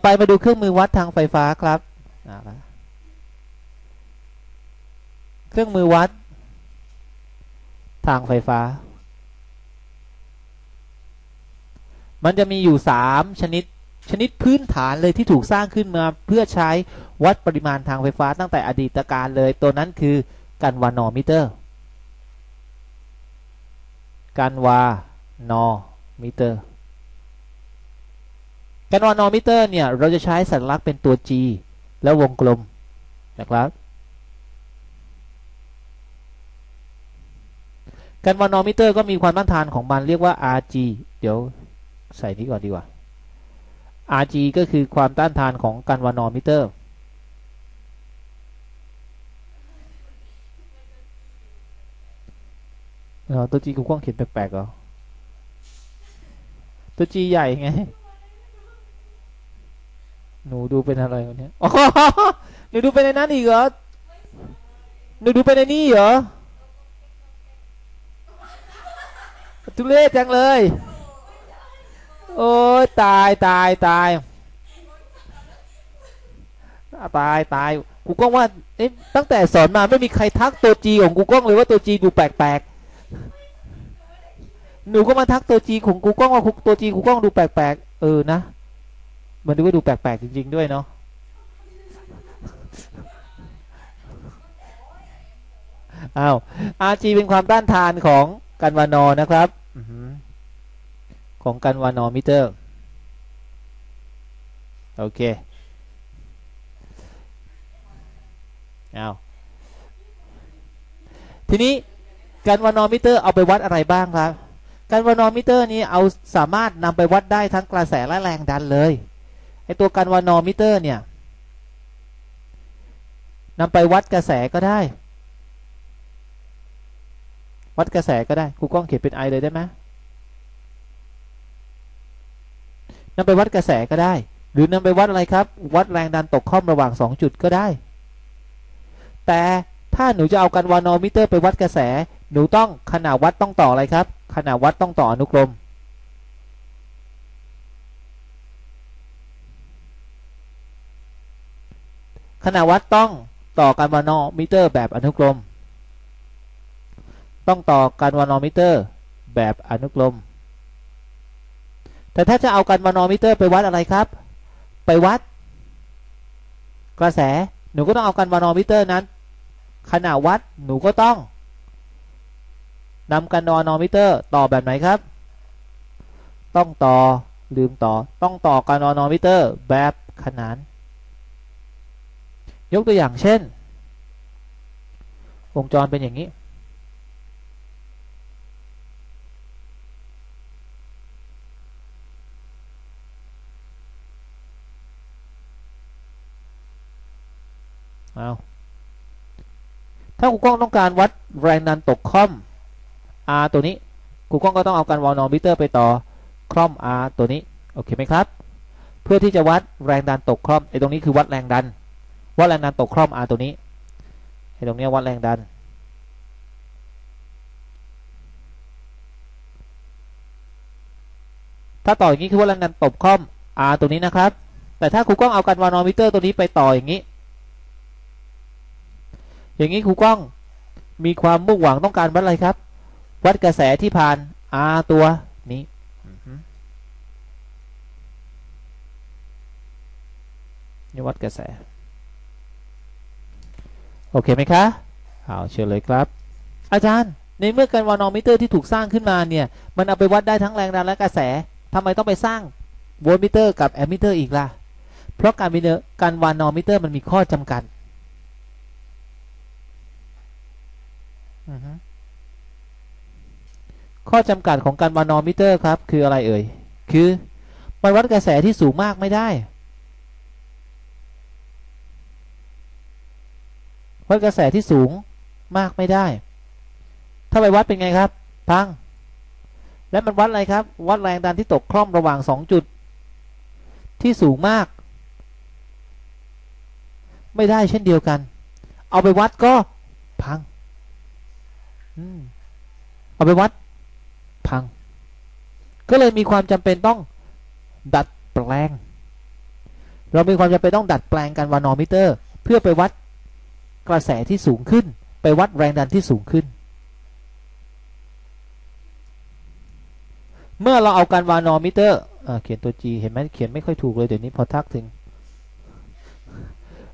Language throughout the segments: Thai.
อไปมาดูเครื่องมือวัดทางไฟฟ้าครับ เครื่องมือวัด ทางไฟฟ้า มันจะมีอยู่สามชนิด ชนิดพื้นฐานเลยที่ถูกสร้างขึ้นมาเพื่อใช้วัดปริมาณทางไฟฟ้าตั้งแต่อดีตการเลย ตัวนั้นคือกันวานอมิเตอร์ กันวานอมิเตอร์ กันวานอมิเตอร์เนี่ย เราจะใช้สัญลักษณ์เป็นตัว G แล้ววงกลมนะครับกันวานอมิเตอร์ก็มีความต้านทานของมันเรียกว่า Rg เดี๋ยวใส่นี้ก่อนดีกว่า Rg ก็คือความต้านทานของกันวานอมิเตอร์ ตัว G กูกว้างเขียนแปลกๆเหรอ ตัว G ใหญ่ไง หนูดูเป็นอะไรวันนี้อ๋อหนูดูเป็นในนั้นอีกเหรอ หนูดูเป็นในนี่เหรอทุเรศจังเลย โอ้ยตายตายตายตายตายกูก็ว่าเอ๊ะตั้งแต่สอนมาไม่มีใครทักตัวจีของกูก้องเลยว่าตัวจีดูแปลกๆหนูก็มาทักตัวจีของกูก้องว่าตัวจีกูก้องดูแปลกๆเออนะ มันดูว่าดูแปลกๆจริง ๆ ด้วยเนาะอ้าว RG เป็นความต้านทานของกันวานอนะครับของกันวานอมิเตอร์ โอเคเอาวทีนี้กันวานอมิเตอร์เอาไปวัดอะไรบ้างครับกันวานอมิเตอร์นี้เอาสามารถนำไปวัดได้ทั้งกระแสและแรงดันเลย ไอตัวกันวานอมิเตอร์เนี่ยนำไปวัดกระแสก็ได้ วัดกระแสก็ได้ครูกล้องเขียนเป็นไอเลยได้ไหมนำไปวัดกระแสก็ได้ หรือนำไปวัดอะไรครับ วัดแรงดันตกข้อมระหว่าง 2 จุดก็ได้ แต่ถ้าหนูจะเอากันวานอมิเตอร์ไปวัดกระแส หนูต้องขนาดวัดต้องต่ออะไรครับ ขนาดวัดต้องต่ออนุกรม ขณะวัดต้องต่อการวานอมิเตอร์แบบอนุกรม ต้องต่อการวานอมิเตอร์แบบอนุกรม แต่ถ้าจะเอาการวานอมิเตอร์ไปวัดอะไรครับ ไปวัด กระแสหนูก็ต้องเอาการวานอมิเตอร์นั้น ขณะวัดหนูก็ต้องนำการวานอมิเตอร์ต่อแบบไหนครับ ต้องต่อลืมต่อต้องต่อการวานอมิเตอร์แบบขนาน ยกตัวอย่างเช่น วงจรเป็นอย่างนี้ เอาถ้ากูกล้องต้องการวัดแรงดันตกคอม R ตัวนี้กูกล้องก็ต้องเอาการวอลนอมิเตอร์ไปต่อคอม R ตัวนี้ โอเคไหมครับ เพื่อที่จะวัดแรงดันตกคอมไอ้ตรงนี้คือวัดแรงดัน วัดแรงดันตกคร่อม R ตัวนี้ไอ้ตรงนี้วัดแรงดัน ถ้าต่ออย่างนี้คือวัดแรงดันตกคร่อม R ตัวนี้นะครับ แต่ถ้าครูกล้องเอากันวานอมิเตอร์ตัวนี้ไปต่ออย่างนี้ อย่างนี้ครูกล้องมีความมุ่งหวังต้องการวัดอะไรครับ วัดกระแสที่ผ่าน R ตัวนี้นี่วัดกระแส โอเคไหมคะเอาเชิญเลยครับ อาจารย์ในเมื่อการวานอมิเตอร์ที่ถูกสร้างขึ้นมาเนี่ย มันเอาไปวัดได้ทั้งแรงดันและกระแสทำไมต้องไปสร้างโวลต์มิเตอร์กับแอมมิเตอร์อีกล่ะ เพราะการมิเตอร์การวานอมิเตอร์มันมีข้อจำกัดข้อจำกัดของการวานอมิเตอร์ครับ คืออะไรเอ่ย คือมันวัดกระแสที่สูงมากไม่ได้ วัดกระแสที่สูงมากไม่ได้ ถ้าไปวัดเป็นไงครับ พัง และมันวัดอะไรครับ วัดแรงดันที่ตกคล่อมระหว่างสองจุด ที่สูงมาก ไม่ได้เช่นเดียวกัน เอาไปวัดก็พังเอาไปวัด พัง ก็เลยมีความจำเป็นต้องดัดแปลง เรามีความจำเป็นต้องดัดแปลงการวานอมิเตอร์ เพื่อไปวัด กระแสที่สูงขึ้น ไปวัดแรงดันที่สูงขึ้น เมื่อเราเอาการวานอมิเตอร์เขียนตัว G เห็นไหมเขียนไม่ค่อยถูกเลยเดี๋ยวนี้พอทักถึง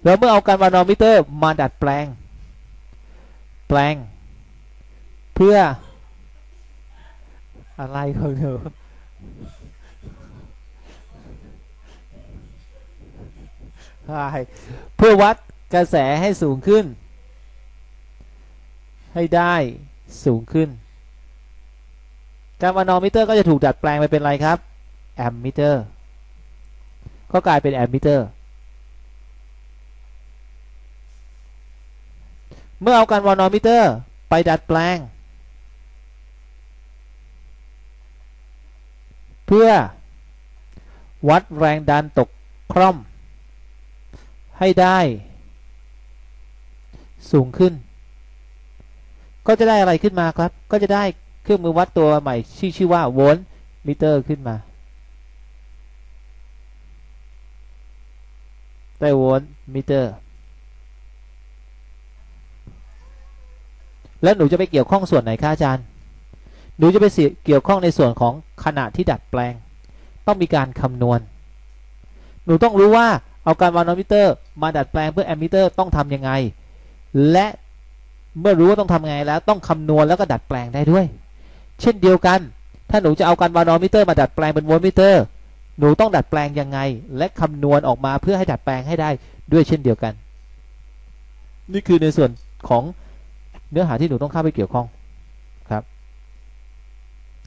แล้วเมื่อเอาการวานอมิเตอร์มาดัดแปลง แปลง เพื่ออะไรของหนูเพื่อวัด กระแสให้สูงขึ้น ให้ได้สูงขึ้นการวานอมิเตอร์ก็จะถูกดัดแปลงไปเป็นอะไรครับแอมมิเตอร์ก็กลายเป็นแอมมิเตอร์เมื่อเอาการวานอมิเตอร์ไปดัดแปลง เพื่อวัดแรงดันตกคร่อม ให้ได้ สูงขึ้น ก็จะได้อะไรขึ้นมาครับ ก็จะได้เครื่องมือวัดตัวใหม่ชื่อชื่อว่าโวลต์มิเตอร์ขึ้นมาได้โวลต์มิเตอร์แล้วหนูจะไปเกี่ยวข้องส่วนไหนคะอาจารย์ หนูจะไปเกี่ยวข้องในส่วนของขณะที่ดัดแปลง ต้องมีการคำนวณ หนูต้องรู้ว่าเอาการวานอมิเตอร์ มาดัดแปลงเพื่อแอมมิเตอร์ต้องทำยังไง และเมื่อรู้ว่าต้องทำไงแล้ว ต้องคำนวณแล้วก็ดัดแปลงได้ด้วย เช่นเดียวกัน ถ้าหนูจะเอาการวานอมิเตอร์มาดัดแปลงเป็นโวลต์มิเตอร์หนูต้องดัดแปลงยังไง และคำนวณออกมาเพื่อให้ดัดแปลงให้ได้ด้วยเช่นเดียวกัน นี่คือในส่วนของเนื้อหาที่หนูต้องเข้าไปเกี่ยวข้องครับ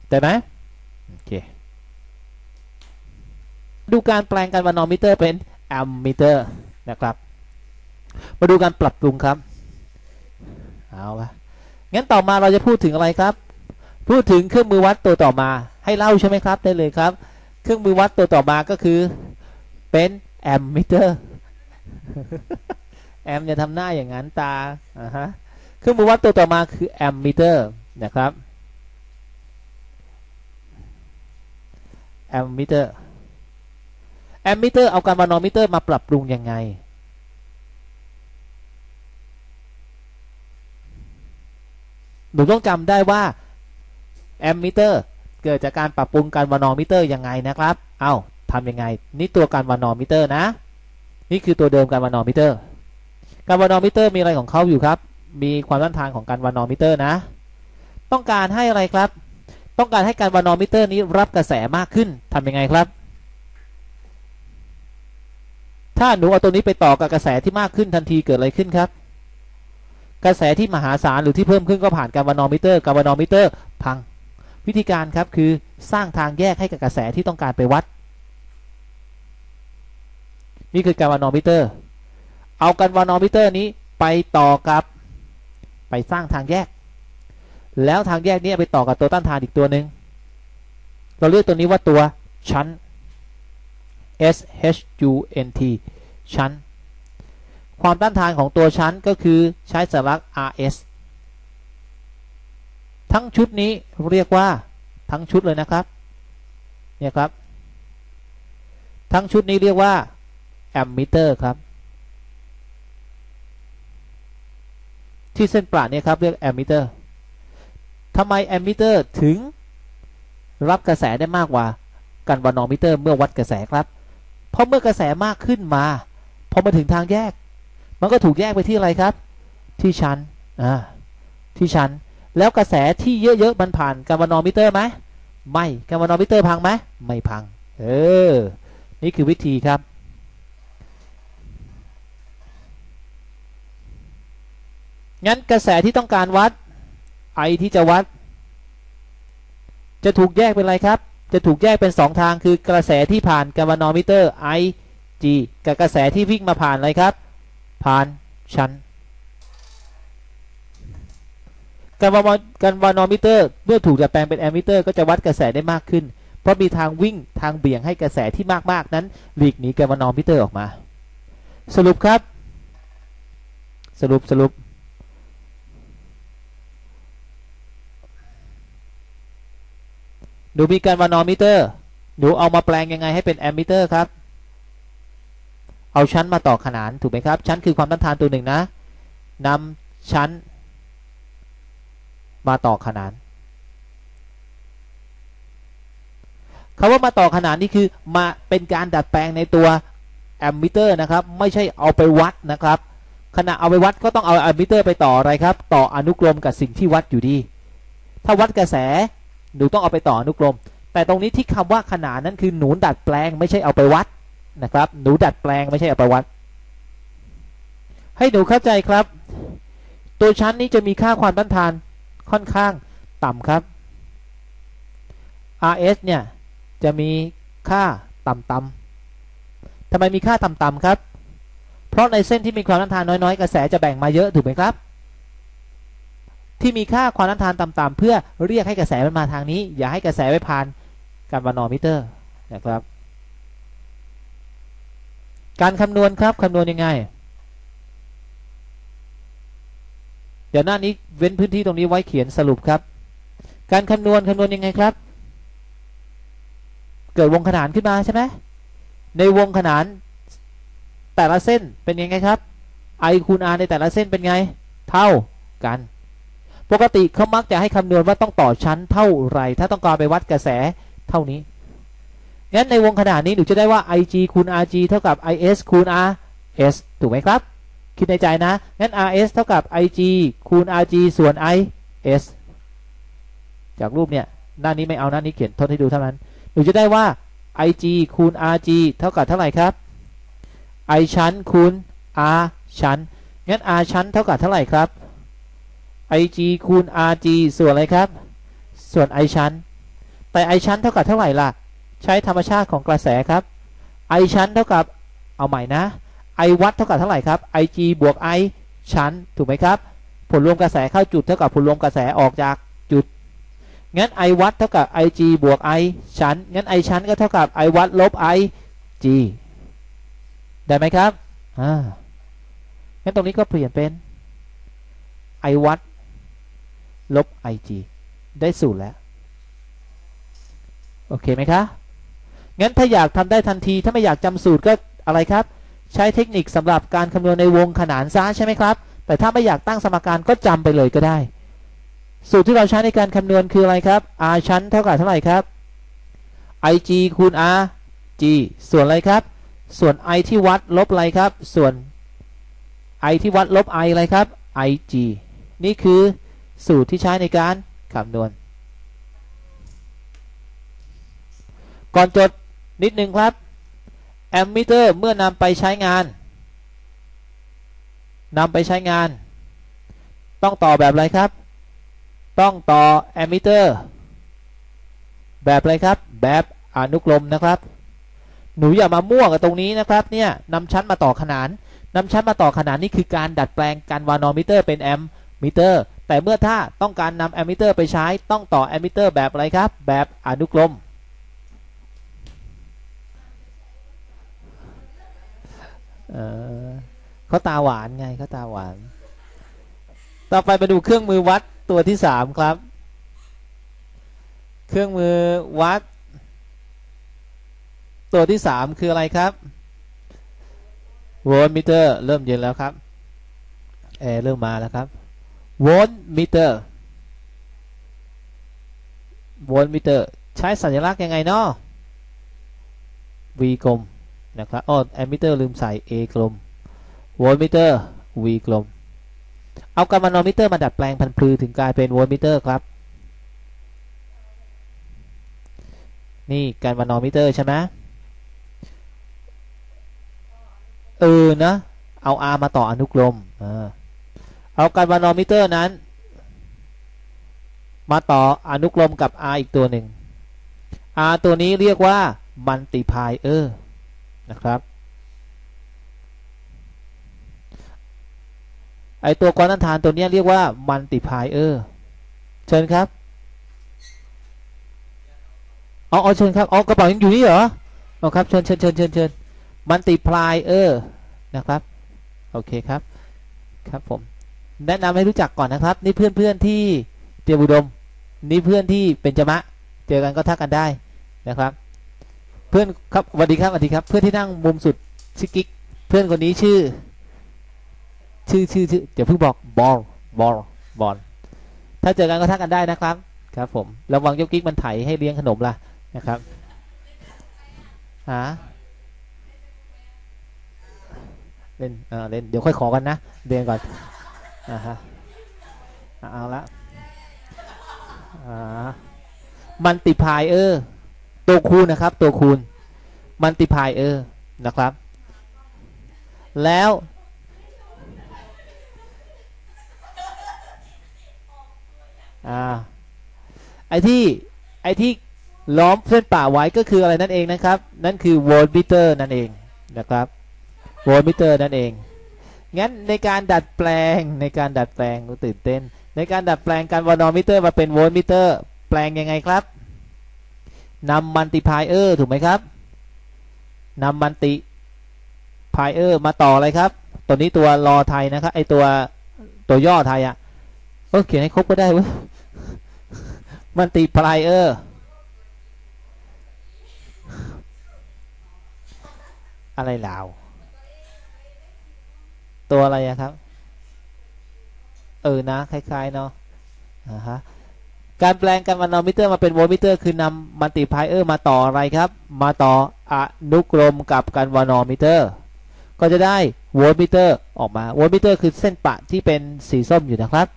แต่ไหมโอเคดูการแปลงการวานอมิเตอร์เป็นแอมมิเตอร์นะครับ มาดูการปรับปรุงครับ เอาละงั้นต่อมาเราจะพูดถึงอะไรครับ พูดถึงเครื่องมือวัดตัวต่อมา ให้เล่าใช่ไหมครับได้เลยครับ เครื่องมือวัดตัวต่อมาก็คือเป็นแอมมิเตอร์แอมจะทำหน้าอย่างนั้นตาอ่าฮะเครื่องมือวัดตัวต่อมาคือแอมมิเตอร์นะครับแอมมิเตอร์แอมมิเตอร์เอาการมานอมิเตอร์มาปรับปรุงยังไง หนูต้องจำได้ว่าแอมมิเตอร์เกิดจากการปรับปรุงการวานอมิเตอร์ยังไงนะครับ เอา้าทำยังไง นี่ตัวการวานอมิเตอร์นะ นี่คือตัวเดิมการวานอมิเตอร์ การวานอมิเตอร์มีอะไรของเขาอยู่ครับ มีความต้านทานของการวานอมิเตอร์นะ ต้องการให้อะไรครับ ต้องการให้การวานอมิเตอร์นี้รับกระแสมากขึ้นทำยังไงครับ ถ้าหนูเอาตัวนี้ไปต่อกับกระแสที่มากขึ้นทันทีเกิดอะไรขึ้นครับ กระแสที่มหาศาลหรือที่เพิ่มขึ้นก็ผ่านการวานอมิเตอร์การวานอมิเตอร์พัง วิธีการครับคือสร้างทางแยกให้กับกระแสที่ต้องการไปวัด นี่คือการวานอมิเตอร์ เอาการวานอมิเตอร์นี้ไปต่อกับไปสร้างทางแยก แล้วทางแยกนี้ไปต่อกับตัวต้านทานอีกตัวหนึ่งเราเรียกตัวนี้ว่าตัวชั้น S H U N T ชั้น ความต้านทานของตัวชั้นก็คือใช้สัญลักษณ์ R S ทั้งชุดนี้เรียกว่าทั้งชุดเลยนะครับ เนี่ยครับ ทั้งชุดนี้เรียกว่าแอมมิเตอร์ครับ ที่เส้นประเนี่ยครับเรียกแอมมิเตอร์ทำไมแอมมิเตอร์ถึงรับกระแสได้มากกว่ากันวานอมิเตอร์เมื่อวัดกระแสครับ เพราะเมื่อกระแสมากขึ้นมา พอมาถึงทางแยก มันก็ถูกแยกไปที่อะไรครับ ที่ชั้นอ่าที่ชั้น แล้วกระแสที่เยอะๆมันผ่านกรรมนอมิเตอร์ไหมไม่กรรมนอมิเตอร์พังไหมไม่พัง เออ นี่คือวิธีครับงั้นกระแสที่ต้องการวัดไอที่จะวัด จะถูกแยกเป็นอะไรครับ จะถูกแยกเป็น 2 ทางคือกระแสที่ผ่านกาลวานอมิเตอร์ I G กับกระแสที่วิ่งมาผ่านอะไรครับ ผ่านชั้นการวานการวานอมิเตอร์เมื่อถูกดัดแปลงเป็นแอมมิเตอร์ก็จะวัดกระแสได้มากขึ้น เพราะมีทางวิ่งทางเบี่ยงให้กระแสที่มากๆ นั้นหลีกหนีการวานอมิเตอร์ออกมา สรุปครับ สรุปสรุปหนูมีการวานอมิเตอร์หนูเอามาแปลงยังไงให้เป็นแอมมิเตอร์ครับ เอาชั้นมาต่อขนานถูกไหมครับ ชั้นคือความต้านทานตัวหนึ่งนะนำชั้น มาต่อขนานคาว่ามาต่อขนานนี่คือมาเป็นการดัดแปลงในตัวแอมมิเตอร์นะครับ ไม่ใช่เอาไปวัดนะครับ ขณะเอาไปวัดก็ต้องเอาแอมมิเตอร์ไปต่ออะไรครับ ต่ออนุกรมกับสิ่งที่วัดอยู่ดี ถ้าวัดกระแสหนูต้องเอาไปต่ออนุกรม แต่ตรงนี้ที่คำว่าขนานนั้นคือหนูดัดแปลงไม่ใช่เอาไปวัด นะครับ หนูดัดแปลงไม่ใช่อาไปวัดให้หนูเข้าใจครับ ตัวชั้นนี้จะมีค่าความต้านทานค่อนข้างต่ำครับ RS เนี่ยจะมีค่าต่ำๆทำไมมีค่าต่ำๆครับ เพราะในเส้นที่มีความต้านทานน้อยๆ กระแสจะแบ่งมาเยอะถูกไหมครับ ที่มีค่าความต้านทานต่ำๆเพื่อเรียกให้กระแสมันมาทางนี้ อย่าให้กระแสไปผ่านการวานอมิเตอร์นะครับ การคำนวณครับคำนวณยังไง เดี๋ยวหน้านี้เว้นพื้นที่ตรงนี้ไว้เขียนสรุปครับ การคำนวณคำนวณยังไงครับ เกิดวงขนานขึ้นมาใช่ไหมในวงขนานแต่ละเส้นเป็นยังไงครับ i คูณ r ในแต่ละเส้นเป็นไง เท่ากัน ปกติเขามักจะให้คำนวณว่าต้องต่อชั้นเท่าไร ถ้าต้องการไปวัดกระแสเท่านี้ งั้นในวงขนานนี้หนูจะได้ว่า ig คูณ rg เท่ากับ is คูณ rs ถูกไหมครับ คิดในใจนะ งั้น rs เท่ากับ ig คูณ rg ส่วน is จากรูปเนี่ย หน้านี้ไม่เอาหน้านี้เขียนทดให้ดูเท่านั้น หนูจะได้ว่า ig คูณ rg เท่ากับเท่าไหร่ครับ i ชั้นคูณ r ชั้น งั้น r ชั้นเท่ากับเท่าไหร่ครับ ig คูณ rg ส่วนอะไรครับ ส่วน i ชั้น แต่ i ชั้นเท่ากับเท่าไหร่ล่ะ ใช้ธรรมชาติของกระแสครับ i ชั้นเท่ากับเอาใหม่นะ i วัดเท่ากับเท่าไหร่ครับ ig บวก i ชั้นถูกไหมครับ ผลรวมกระแสเข้าจุดเท่ากับผลรวมกระแสออกจากจุด งั้น i วัดเท่ากับ ig บวก i ชั้น งั้น i ชั้นก็เท่ากับ i วัดลบ i g ได้ไหมครับ อ่า งั้นตรงนี้ก็เปลี่ยนเป็น i วัดลบ i g ได้สูตรแล้ว โอเคไหมคะ งั้นถ้าอยากทำได้ทันทีถ้าไม่อยากจำสูตรก็อะไรครับ ใช้เทคนิคสำหรับการคำนวณในวงขนานซ้าใช่ไหมครับ แต่ถ้าไม่อยากตั้งสมการก็จำไปเลยก็ได้ สูตรที่เราใช้ในการคำนวณคืออะไรครับ r ชั้นเท่ากับเท่าไหร่ครับ ig คูณ r g ส่วนอะไรครับ ส่วน i ที่วัดลบอะไรครับ ส่วน i ที่วัดลบ i อะไรครับ ig นี่คือสูตรที่ใช้ในการคำนวณ ก่อนจด นิดนึงครับแอมมิเตอร์เมื่อนำไปใช้งานนำไปใช้งาน ต้องต่อแบบอะไรครับ ต้องต่อแอมมิเตอร์แบบอะไรครับ แบบอนุกรมนะครับ หนูอย่ามามั่วกับตรงนี้นะครับเนี่ยนำชั้นมาต่อขนานนำชั้นมาต่อขนานนี่คือการดัดแปลงการวานอมิเตอร์เป็นแอมมิเตอร์แต่เมื่อถ้าต้องการนำแอมมิเตอร์ไปใช้ต้องต่อแอมมิเตอร์แบบอะไรครับ แบบอนุกรม เขาตาหวานไงเขาตาหวาน ต่อไปไปดูเครื่องมือวัดตัวที่สามครับ เครื่องมือวัด ตัวที่สามคืออะไรครับโวลต์มิเตอร์เริ่มเย็นแล้วครับแอร์เริ่มมาแล้วครับโวลต์มิเตอร์โวลต์มิเตอร์ ใช้สัญลักษณ์ยังไงเนาะ V กลม นะครับอ๋อแอมมิเตอร์ลืมใส่ A กลมโวลต์มิเตอร์ V กลม เอากามาโนมิเตอร์มาดัดแปลงพันพลือถึงกลายเป็นโวลต์มิเตอร์ครับ นี่การมานอมิเตอร์ใช่ไหมเออนะเอา R มาต่ออนุกรมเอาการมานอมิเตอร์นั้น มาต่ออนุกรมกับ R อีกตัวหนึ่ง R ตัวนี้เรียกว่า มัลติพายเออร์ นะครับไอตัวความต้านทานตัวนี้เรียกว่ามัลติพายเออร์เชิญครับเอาเอาเชิญครับเอากระเป๋ายังอยู่นี่เหรอเอาครับเชิญเชิญเชิญเชิญเชิญมัลติพายเออร์นะครับโอเคครับครับผมแนะนำให้รู้จักก่อนนะครับ นี่เพื่อนเพื่อนที่เตียบุดม นี่เพื่อนที่เป็นจมะ เจอกันก็ทักกันได้นะครับ เพื่อนครับสวัสดีครับสวัสดีครับ เพื่อนที่นั่งมุมสุดชิกิกเพื่อนคนนี้ชื่อ ชื่อชื่อชื่อเดี๋ยวเพิ่งบอกบอลบอลบอลถ้าเจอกันก็ทักกันได้นะครับ ครับ ผมระวังเจ้ากิ๊กมันไถให้เลี้ยงขนมล่ะนะครับหาเล่นเออเล่นเดี๋ยวค่อยขอกันนะเรียนก่อนอ่าฮะเอาละอ่ามันติพายเออร์ ตัวคูณนะครับ ตัวคูณมันติพายเออร์นะครับ แล้ว อ่า ไอที่ไอที่ล้อมเส้นป่าไว้ก็คืออะไรนั่นเองนะครับ นั่นคือโวลต์มิเตอร์นั่นเองนะครับโวลต์มิเตอร์นั่นเอง งั้นในการดัดแปลงในการดัดแปลงตื่นเต้น ในการดัดแปลงการวานอมิเตอร์มาเป็นโวลต์มิเตอร์แปลงยังไงครับ นำมัลติพายเออร์ถูกไหมครับนำมัลติพายเออร์มาต่ออะไรครับ ตัวนี้ตัวรอไทยนะครับไอตัวตัวย่อไทยอะ่ะเออเขียนให้ครบก็ได้เว้ยมัลติพายเออร์อะไรลาวตัวอะไรอะครับ เออนะ คล้าย ๆ เนาะอ่าฮะ การแปลงการวานอมิเตอร์มาเป็นโวลต์มิเตอร์ คือนำมัลติพายเออร์มาต่ออะไรครับ มาต่ออนุกรมกับการวานอมิเตอร์ ก็จะได้โวลต์มิเตอร์ออกมาโวลต์มิเตอร์คือเส้นปะที่เป็นสีส้มอยู่นะครับ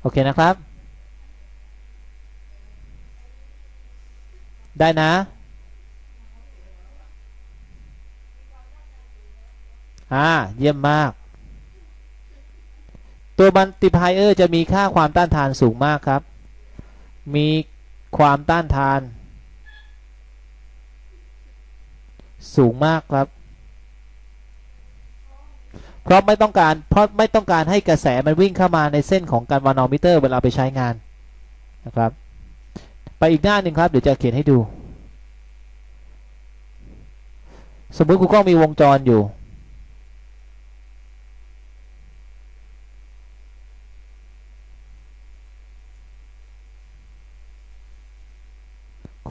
โอเคนะครับ ได้นะ อ่าเยี่ยมมาก ตัวมัลติพายเออร์จะมีค่าความต้านทานสูงมากครับ มีความต้านทาน สูงมากครับ เพราะไม่ต้องการเพราะไม่ต้องการให้กระแสมันวิ่งเข้ามาในเส้นของการวานอมิเตอร์เวลาไปใช้งานนะครับ ไปอีกหน้าหนึ่งครับเดี๋ยวจะเขียนให้ดู สมมติคุณกล้องมีวงจรอยู่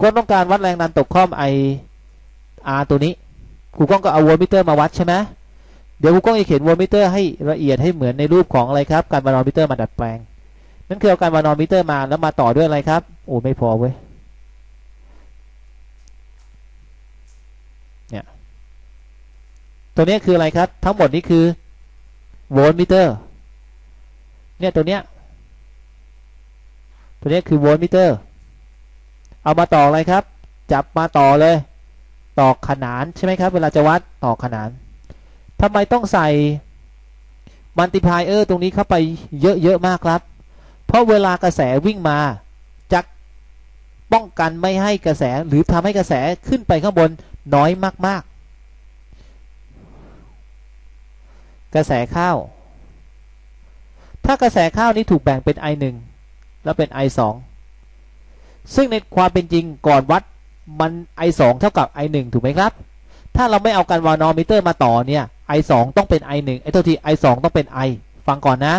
ก็ต้องการวัดแรงดันตกข้อมไออาตัวนี้ครูก้องก็เอาโวลมิเตอร์มาวัดใช่ไหมเดี๋ยวครูก้องจะเขียนโวลมิเตอร์ให้ละเอียดให้เหมือนในรูปของอะไรครับการวานอมิเตอร์มาดัดแปลง นั่นคือเอาการวานอมิเตอร์มาแล้วมาต่อด้วยอะไรครับโอ้ไม่พอเว้ยเนี่ยตัวนี้คืออะไรครับ ทั้งหมดนี้คือโวลต์มิเตอร์เนี่ยตัวเนี้ยตัวนี้คือโวลต์มิเตอร์ เอามาต่ออะไรครับ จับมาต่อเลย ต่อขนานใช่ไหมครับ เวลาจะวัดต่อขนานทำไมต้องใส่มัลติพายเออร์ตรงนี้เข้าไปเยอะๆมากครับ เพราะเวลากระแสวิ่งมาจะป้องกันไม่ให้กระแสหรือทำให้กระแสขึ้นไปข้างบนน้อยมากๆ กระแสข้าว ถ้ากระแสข้าวนี้ถูกแบ่งเป็น I1 แล้วเป็น I2 ซึ่งในความเป็นจริงก่อนวัดมัน I2 เท่ากับ I1 ถูกไหมครับ ถ้าเราไม่เอาการวานอมิเตอร์มาต่อเนี่ย I2 ต้องเป็น I1 ไอ้ตัวที่ I2 ต้องเป็น I ฟังก่อนนะ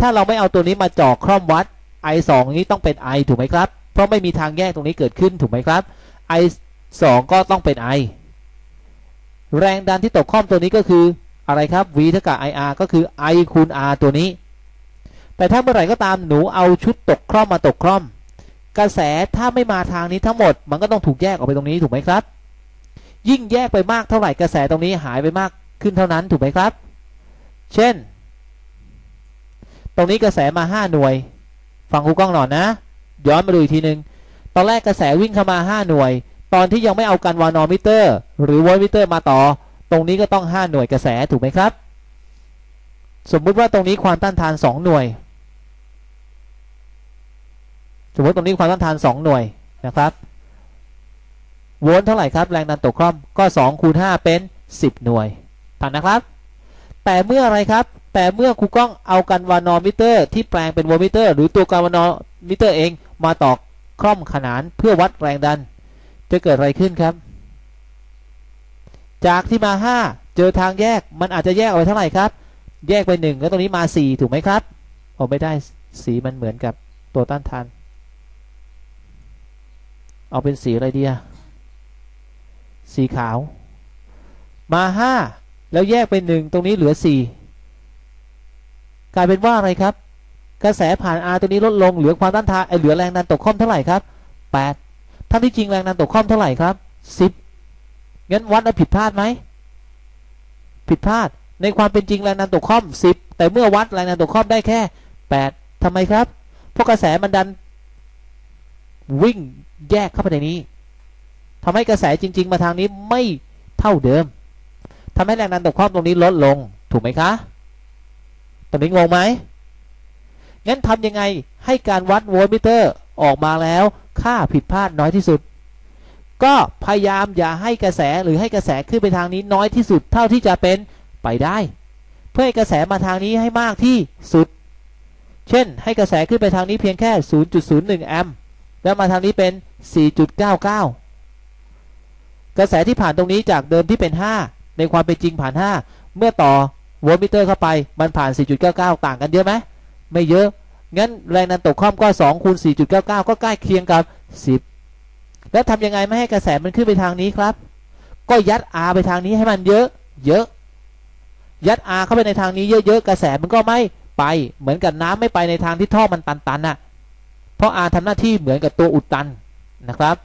ถ้าเราไม่เอาตัวนี้มาจ่อคร่อมวัด I2 นี้ต้องเป็น I ถูกไหมครับ เพราะไม่มีทางแยกตรงนี้เกิดขึ้นถูกไหมครับ I2 ก็ต้องเป็น I แรงดันที่ตกคร่อมตัวนี้ก็คืออะไรครับ V เท่ากับ IR ก็คือ I คูณ R ตัวนี้ แต่ถ้าเมื่อไหร่ก็ตามหนูเอาชุดตกคร่อมมาตกคร่อม กระแสถ้าไม่มาทางนี้ทั้งหมด มันก็ต้องถูกแยกออกไปตรงนี้ถูกไหมครับ ยิ่งแยกไปมากเท่าไหร่กระแสตรงนี้หายไปมากขึ้นเท่านั้นถูกไหมครับ เช่น ตรงนี้กระแสมาห้าหน่วย ฟังครูกล้องหน่อยนะ ย้อนมาดูอีกทีหนึ่งตอนแรกกระแสวิ่งเข้ามาห้าหน่วย ตอนที่ยังไม่เอากันวานอมิเตอร์ หรือโวลต์มิเตอร์มาต่อ ตรงนี้ก็ต้องห้าหน่วยกระแสถูกไหมครับ สมมุติว่าตรงนี้ความต้านทานสองหน่วย สมมติตรงนี้ความต้านทาน 2 หน่วยนะครับโวลต์เท่าไหร่ครับ แรงดันตกคร่อมก็2คูณ5เป็น 10 หน่วยทันนะครับ แต่เมื่ออะไรครับ แต่เมื่อครูกล้องเอากันวานอมิเตอร์ ที่แปลงเป็นโวลต์มิเตอร์ หรือตัวกันวานอมิเตอร์เองมาต่อคร่อมขนานเพื่อวัดแรงดัน จะเกิดอะไรขึ้นครับ จากที่มา 5 เจอทางแยกมันอาจจะแยกออกไปเท่าไหร่ครับ แยกไป 1 แล้วตรงนี้มา 4 ถูกไหมครับโอ้ไม่ได้สีมันเหมือนกับตัวต้านทาน เอาเป็นสีอะไรดีอะสีขาว มาห้าแล้วแยกเป็นหนึ่งตรงนี้เหลือสี่กลายเป็นว่าอะไรครับ กระแสผ่าน R ตัวนี้ลดลงเหลือความต้านทานเหลือแรงดันตกข้อมเท่าไหร่ครับแปดถ้าที่จริงแรงดันตกข้อมเท่าไหร่ครับสิบงั้นวัดแล้วผิดพลาดไหมผิดพลาด ในความเป็นจริงแรงดันตกข้อมสิบแต่เมื่อวัดแรงดันตกข้อมได้แค่แปดทำไมครับ เพราะกระแสมันดัน วิ่งแยกเข้าไปในนี้ทำให้กระแสจริง ๆ มาทางนี้ไม่เท่าเดิมทำให้แรงดันตกข้อมตรงนี้ลดลงถูกไหมคะตรงนี้งงไหมงั้นทำยังไงให้การวัดโวลต์มิเตอร์ออกมาแล้ว ค่าผิดพลาดน้อยที่สุด ก็พยายามอย่าให้กระแสหรือให้กระแสขึ้นไปทางนี้น้อยที่สุดเท่าที่จะเป็นไปได้ เพื่อให้กระแสมาทางนี้ให้มากที่สุด เช่น ให้กระแสขึ้นไปทางนี้เพียงแค่ 0.01 แอมป์ แล้วมาทางนี้เป็น 4.99 กระแสที่ผ่านตรงนี้จากเดิมที่เป็น 5 ในความเป็นจริงผ่าน 5 เมื่อต่อโวลต์มิเตอร์เข้าไปมันผ่าน 4.99 ต่างกันเยอะไหมไม่เยอะ งั้นแรงดันตกข้อมก็2คูณ4.99 ก็ใกล้เคียงกับ 10 แล้วทำยังไงไม่ให้กระแสมันขึ้นไปทางนี้ครับ ก็ยัด R ไปทางนี้ให้มันเยอะ เยอะ ยัด R เข้าไปในทางนี้เยอะๆ กระแสมันก็ไม่ไป เหมือนกับน้ำไม่ไปในทางที่ท่อมันตันๆน่ะ เพราะ R ทำหน้าที่เหมือนกับตัวอุดตันนะครับ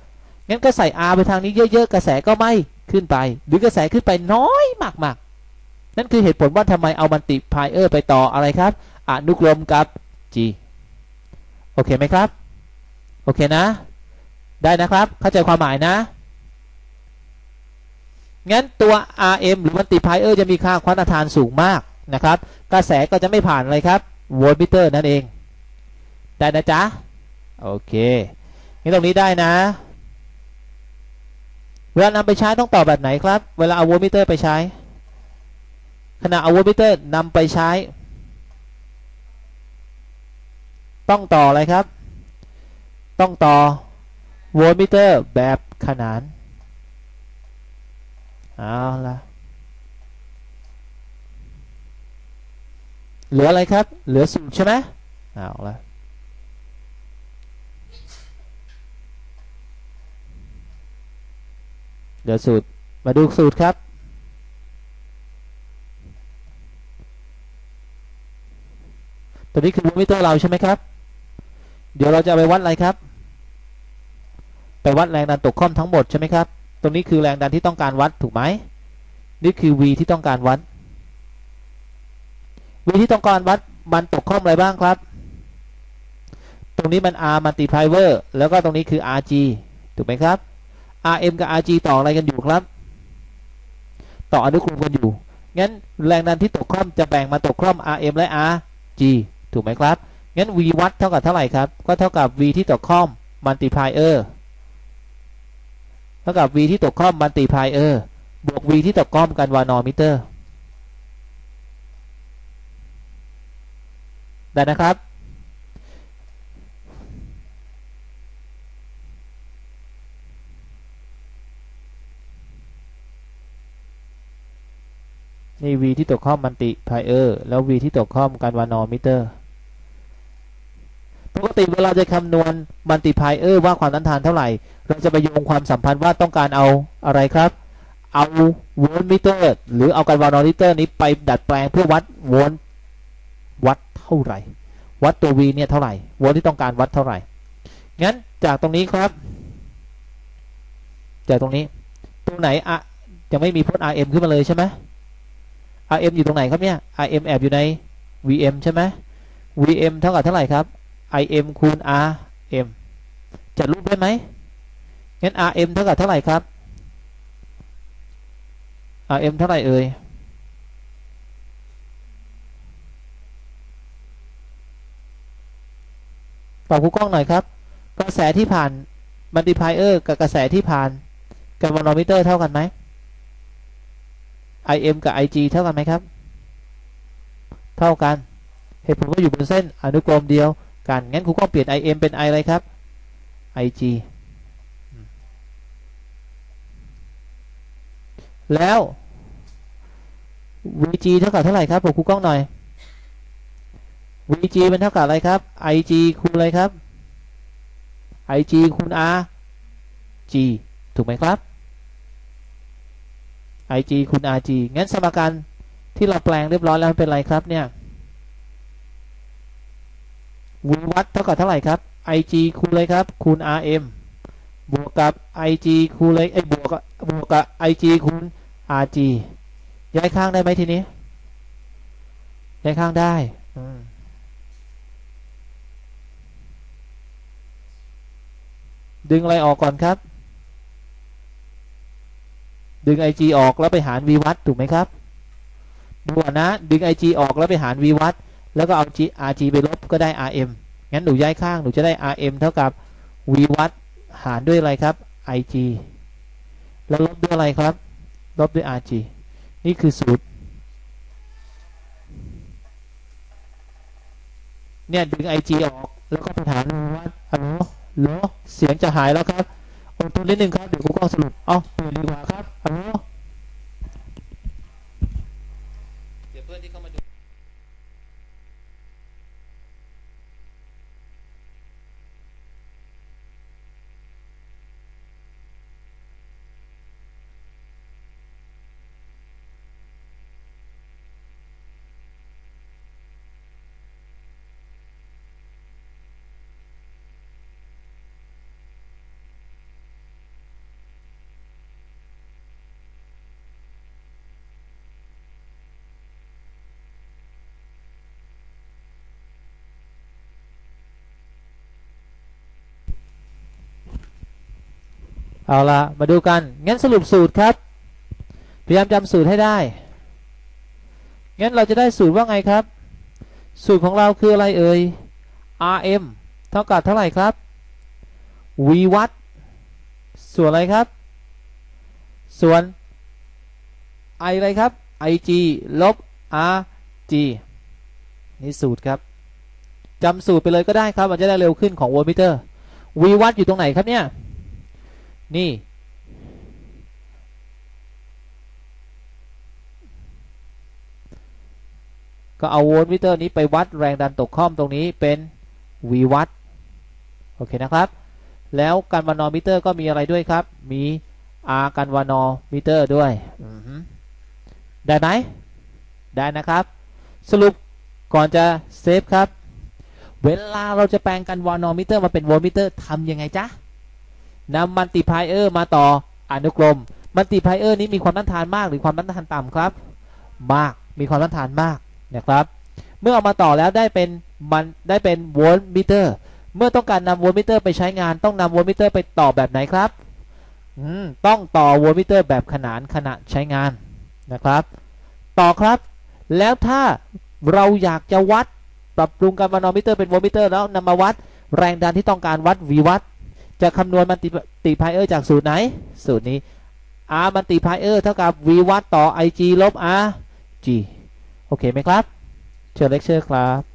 งั้นก็ใส่ R ไปทางนี้เยอะๆกระแสก็ไม่ขึ้นไป หรือกระแสขึ้นไปน้อยมากๆ นั่นคือเหตุผลว่าทำไมเอามันติพายเออร์ไปต่ออะไรครับอนุกรมกับ G โอเคไหมครับ โอเคนะ ได้นะครับ เข้าใจความหมายนะ งั้นตัว RM หรือมันติพายเออร์จะมีค่าความต้านทานสูงมากนะครับ กระแสก็จะไม่ผ่านอะไรครับโวลต์มิเตอร์นั่นเอง ได้นะจ๊ะ โอเคนี่ตรงนี้ได้นะ เวลานำไปใช้ต้องต่อแบบไหนครับ เวลาเอาโวลต์มิเตอร์ไปใช้ ขณะเอาโวลต์มิเตอร์นำไปใช้ ต้องต่ออะไรครับ ต้องต่อโวลต์มิเตอร์แบบขนานเอาละเหลืออะไรครับ เหลือสูตรใช่ไหมเอาละ เหลือสูตร มาดูสูตรครับ ตัวนี้คือโวลต์มิเตอร์เราใช่ไหมครับ เดี๋ยวเราจะไปวัดอะไรครับ ไปวัดแรงดันตกข้อมทั้งหมดใช่ไหมครับ ตรงนี้คือแรงดันที่ต้องการวัดถูกไหม นี่คือ V ที่ต้องการวัด V ที่ต้องการวัดมันตกข้อมอะไรบ้างครับ ตรงนี้มัน R มันติพายเวอร์แล้วก็ตรงนี้คือ RG ถูกไหมครับ RM กับ RG ต่ออะไรกันอยู่ครับ ต่ออนุกรมกันอยู่ งั้นแรงดันที่ตกข้อมจะแบ่งมาตกข้อม RM และ RG ถูกไหมครับ งั้น v วัดเท่ากับเท่าไหร่ครับ ก็เท่ากับ v ที่ตกข้อมมัลติพายเออร์ เท่ากับ v ที่ตกข้อมมัลติพายเออร์ บวก v ที่ตกข้อมกันวานอมิเตอร์ ได้นะครับ นี่ v ที่ตกข้อมมัลติไพเออร์แล้ว v ที่ตกข้อมกันวานอมิเตอร์ ปกติเวลาจะคำนวณมัลติไพเออร์ว่าความต้านทานเท่าไหร่ เราจะไปโยงความสัมพันธ์ว่าต้องการเอาอะไรครับ เอาโวลต์มิเตอร์หรือเอาการวาลมิเตอร์นี้ไปดัดแปลงเพื่อวัดโวลต์วัดเท่าไหร่ วัดตัว V เนี่ยเท่าไหร่โวลต์ที่ต้องการวัดเท่าไหร่งั้นจากตรงนี้ครับ จากตรงนี้ตรงไหนอะจะไม่มีพจน์ RM ขึ้นมาเลยใช่ไหม RM อยู่ตรงไหนครับเนี่ย RM แอบอยู่ใน VM ใช่ไหม VM เท่ากับเท่าไหร่ครับ im คูณ rm จะรูปได้ไหมงั้น rm เท่ากับเท่าไหร่ครับ rm เท่าไหร่เอ่ยตอบครูกล้องหน่อยครับ กระแสที่ผ่านมัลติพายเออร์กับกระแสที่ผ่านกับวอมิเตอร์เท่ากันไหม im กับ ig เท่ากันไหมครับ เท่ากัน เหตุผลว่าอยู่บนเส้นอนุกรมเดียวกัน งั้นครูก็เปลี่ยน im เป็น i อะไรครับ ig แล้ว vg เท่ากับเท่าไหร่ครับผมครูกล้องหน่อย vg เป็นเท่ากับอะไรครับ ig คูณอะไรครับ ig คูณ r G ถูกไหมครับ IG คูณ RG งั้นสมการที่เราแปลงเรียบร้อยแล้วเป็นไรครับเนี่ย v วัดเท่ากับเท่าไหร่ครับ IG คูณเลยครับ คูณ RM บวกกับ IG คูณเลยไอ้บวกกับบวกกับ IG คูณ RG ย้ายข้างได้ไหมทีนี้ ย้ายข้างได้อืดึงอะไรออกก่อนครับ ดึง IG ออกแล้วไปหาร v วัดถูกไหมครับดูก่อนะ ดึง IG ออกแล้วไปหาร v วัดแล้วก็เอา RG ไปลบก็ได้ RM งั้นหนูย้ายข้างหนูจะได้ RM เท่ากับ v วัดหารด้วยอะไรครับ IG แล้วลบด้วยอะไรครับ ลบด้วย RG นี่คือสูตร เนี่ยดึง IG ออกแล้วก็ไปหาร v วัดฮัลโหลฮัลโหลเสียงจะหายแล้วครับอดทนนิดนึงครับเดี๋ยวกูก็สรุป เอาเปลี่ยนดีกว่าครับ ฮัลโหลเดี๋ยวเพื่อนที่เข้ามาดู เอาละมาดูกัน งั้นสรุปสูตรครับ พยายามจำสูตรให้ได้ งั้นเราจะได้สูตรว่าไงครับ สูตรของเราคืออะไรเอ่ย rm เท่ากับเท่าไหร่ครับ v วัดส่วนอะไรครับ ส่วน i อะไรครับ ig ลบ rg นี่สูตรครับจำสูตรไปเลยก็ได้ครับ มันจะได้เร็วขึ้นของโวลต์มิเตอร์ v วัดอยู่ตรงไหนครับเนี่ย นี่ ก็เอาโวลต์มิเตอร์นี้ไปวัดแรงดันตกข้อมตรงนี้เป็น V วัตต์โอเคนะครับ แล้วกันวานอมิเตอร์ก็มีอะไรด้วยครับ มี R กันวานอมิเตอร์ด้วยอือหือได้ไหมได้นะครับ สรุปก่อนจะเซฟครับ เวลาเราจะแปลงกันวานอมิเตอร์มาเป็นโวลต์มิเตอร์ทำยังไงจ๊ะ นำมัลติพายเออร์มาต่ออนุกรมมัลติพายเออร์นี้มีความต้านทานมากหรือความต้านทานต่ำครับ มากมีความต้านทานมากนะครับ เมื่อเอามาต่อแล้วได้เป็นมันได้เป็นโวลต์มิเตอร์เมื่อต้องการนำโวลต์มิเตอร์ไปใช้งานต้องนำโวลต์มิเตอร์ไปต่อแบบไหนครับต้องต่อโวลต์มิเตอร์แบบขนานขณะใช้งานนะครับ ต่อครับแล้วถ้าเราอยากจะวัดปรับปรุงการมานอมิเตอร์เป็นโวลต์มิเตอร์แล้วนำมาวัดแรงดันที่ต้องการวัด V วัต จะคำนวณมันติติพายเออร์จากสูตรไหน สูตรนี้ R มันติพายเออร์เท่ากับ V วัดต์ต่อ IG ลบ R G โอเคไหมครับ เชิญเลคเชอร์ครับ